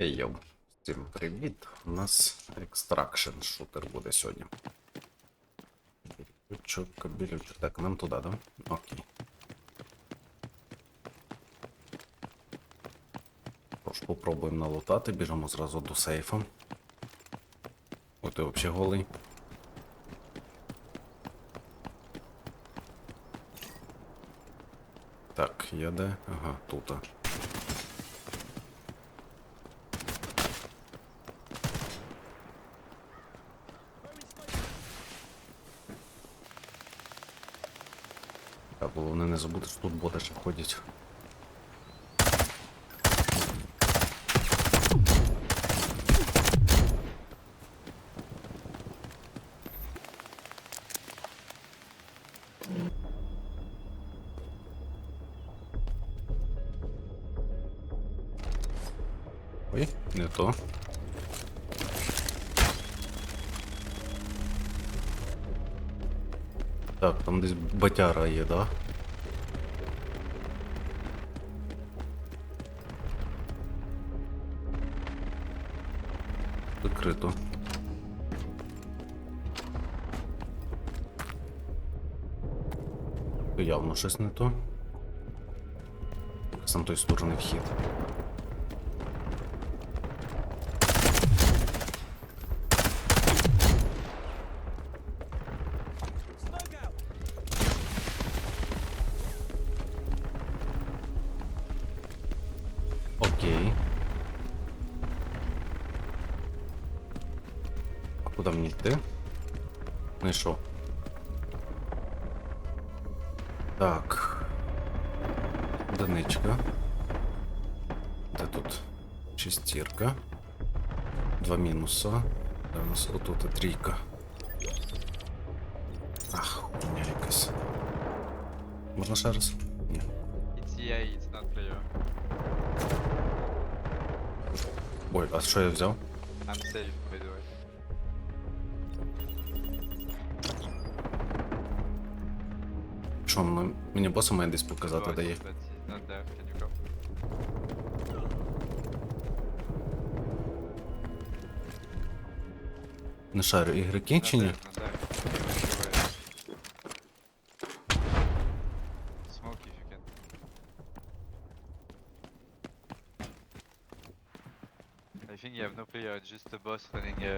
Ей йоу, всім привіт. У нас екстракшн шутер буде сьогодні. Ключок, кабелючок. Так, нам туди, да? Окей. Тож попробуємо налутати, біжимо зразу до сейфа. О, ти взагалі голий. Так, я де? Ага, тут. Забути, що тут боти ще ходять. Ой, не то. Так, там десь батяра є, да? То Явно щось не то. З там той сторони вхід. Окей. А куди мені йти? Ну Так. Одиничка. Де тут? Шестірка. Два мінуса. Де у нас отут трійка. Ах, хуйня якась. Можна ще раз? Ні. It's EA, it's not player. Ой, а що я взяв? I'm safe, by Що, м- мені боса має десь показати, Right, де є? But he's not there, can you go? Не шарю, ігроки чи Not ні? there, not there. Can you go away? Smoke if you can. I think you have no player, it's just a boss running uh,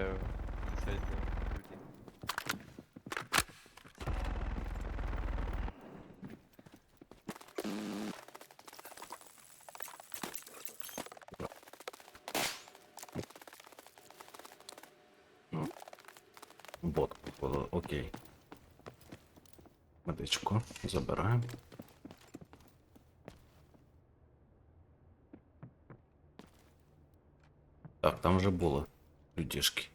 inside the Медичку забираємо. Так, там вже були людішки.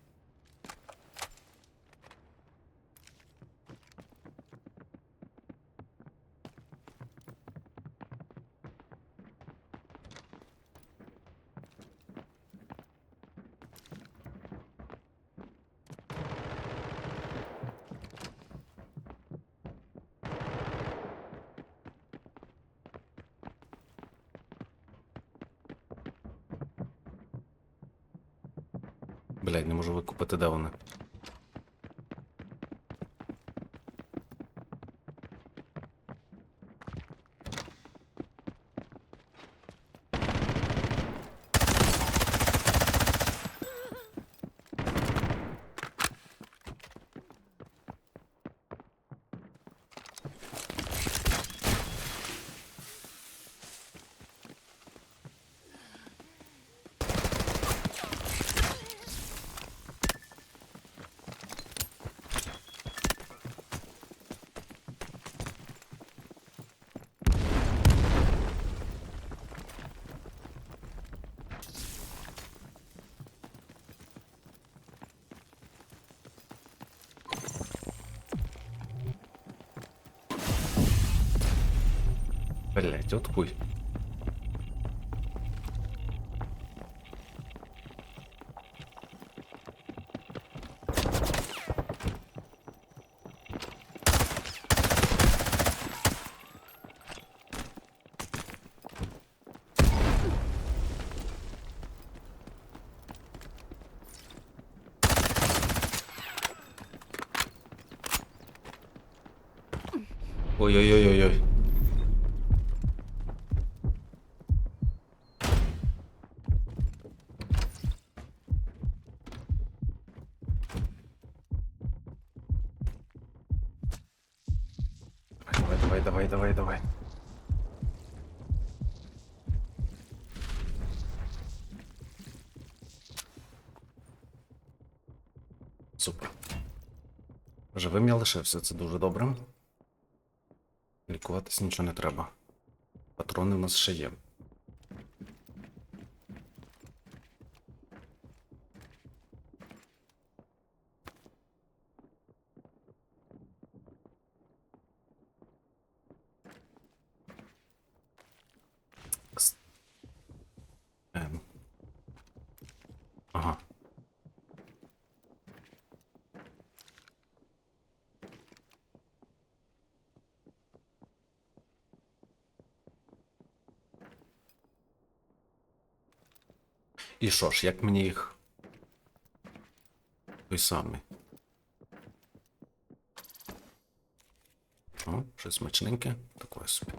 Блядь, не можу викупити, де вони. Блять, вот хуй. Ой-ой-ой-ой-ой. Супер. Живим я лишився, це дуже добре. Лікуватись нічого не треба. Патрони в нас ще є. І що ж, як мені їх. Той самий. О, щось смачненьке. Такое собі.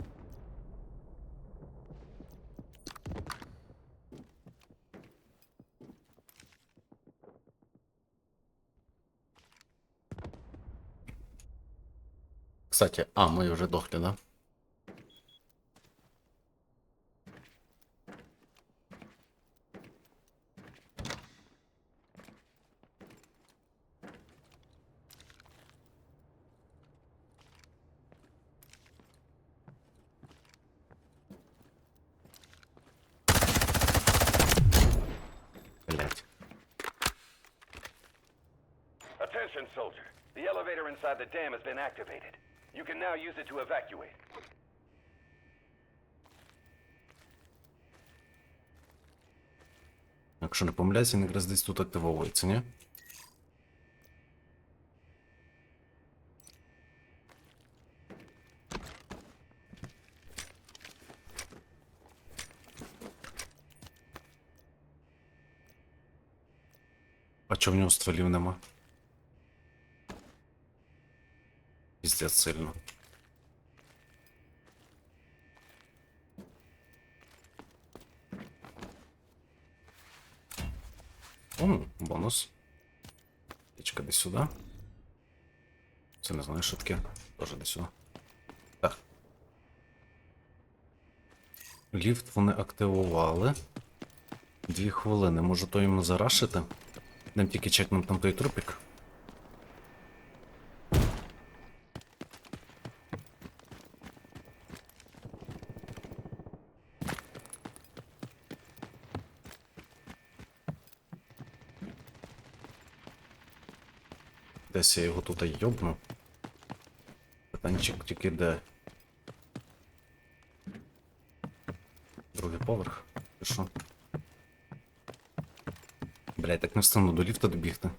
Кстати, а, ми вже дохли, да? Блять. Attention, soldier. The elevator inside the dam has been activated. You can now use it to evacuate. Якщо не помиляюся, він якраз десь тут активовується, ні? А чого в нього стволів нема? Піздець сильно. О, бонус. Ячка десь сюди. Це не знаю, що таке. Тоже десь сюди. Так. Ліфт вони активували. Дві хвилини. Може то йому зарашити? Нам тільки чекнем там той трупик. Десь я його тут йобну. Питанчик тільки де. Другий поверх. Чи що? Блять, так не встану до ліфта добігти.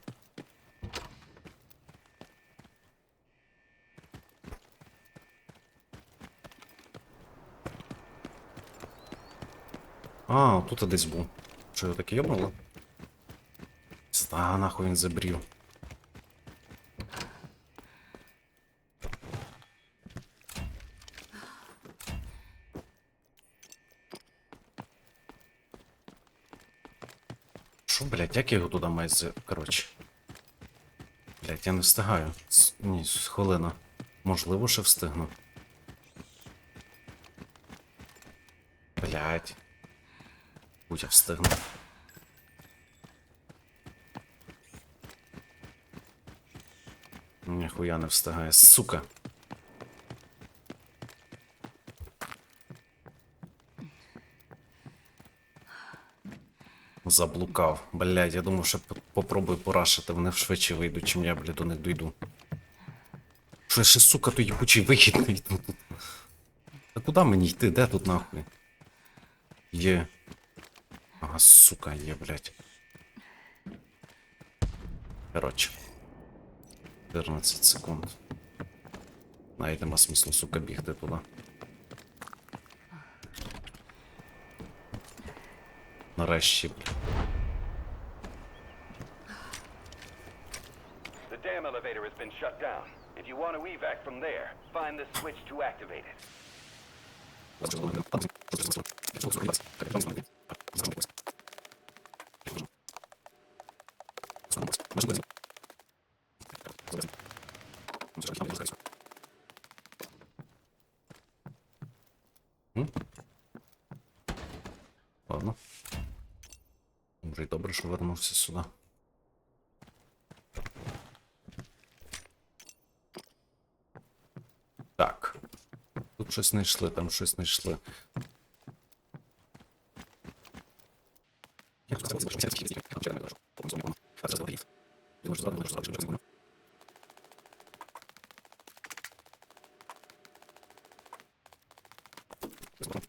А, тут десь був. Що його таке йобнуло? Ста, нахуй він забрів. Що, блядь, як я його туди маю з... Коротше. Блядь, я не встигаю. Ні, хвилина. Можливо, ще встигну. Блядь. Будь я встигну. Ніхуя не встигає, сука. Заблукав. Блядь, я думав, що попробую порашити, вони швидше вийдуть, чим я, блядь, до них дойду. Що ще, сука, той їбучий вихід не йду тут. Та куди мені йти? Де тут нахуй? Є. Ага, сука, є, блядь. Коротше. 14 секунд. Навіть нема смислу, сука, бігти туди. Нарешті, блядь. The dam elevator has been shut down. If you want to evac from there, find the switch to activate it. Ладно. Вже й добре, що вернувся сюди. Так. Тут щось знайшли, там щось знайшли. О.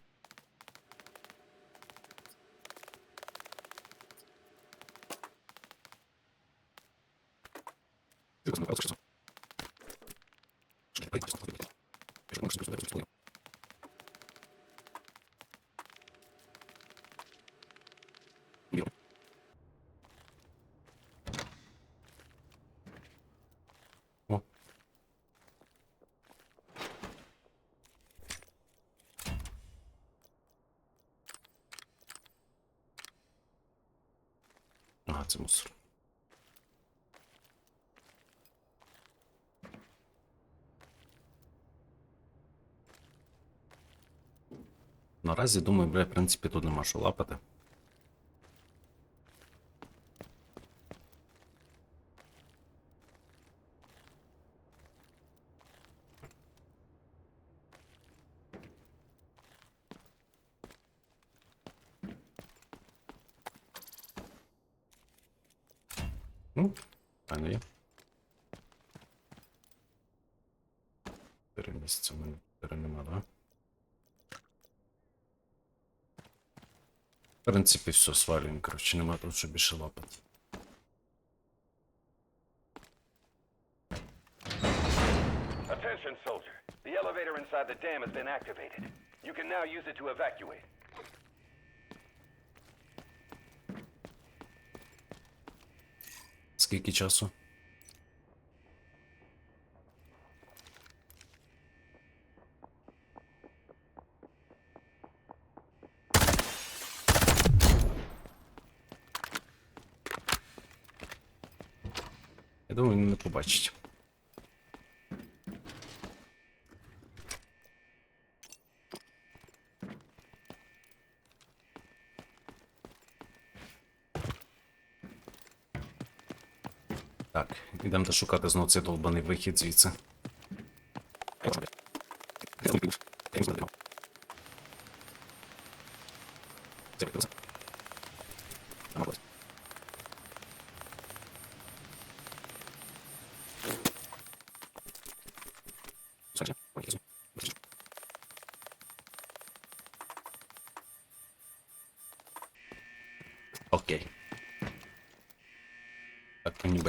Ага, це мусор. Наразі думаю, бля, в принципі, тут нема що лапати. Ну, файно є. Чотири принципі, все, свалюємо, коротше, нема тут що більше лапати. Attention, soldier. The elevator inside the dam has been activated. You can now use it to evacuate. Скільки часу? Я думаю, він не побачить. Так, ідемо шукати знову цей долбаний вихід звідси. Окей.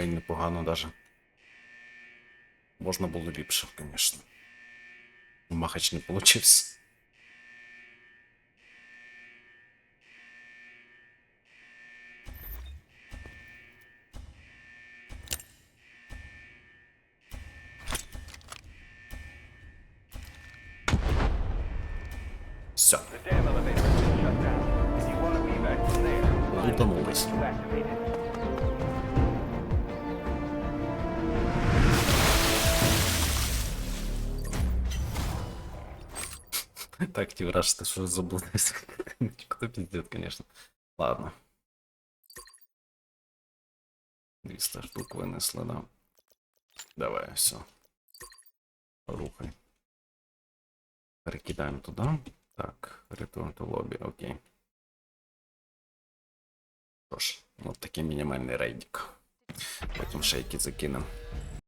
Ніби й непогано даже. Можна було ліпше, звісно. Махач не получився. Все, The Так хотів вражити, що заблудився. Хто піздець, звісно. Ладно. 200 штук винесли, да. Давай, все. Рухай. Перекидаємо туди. Так, return to lobby, окей. Що ж, от такий мінімальний рейдик. Потім ще які закинемо.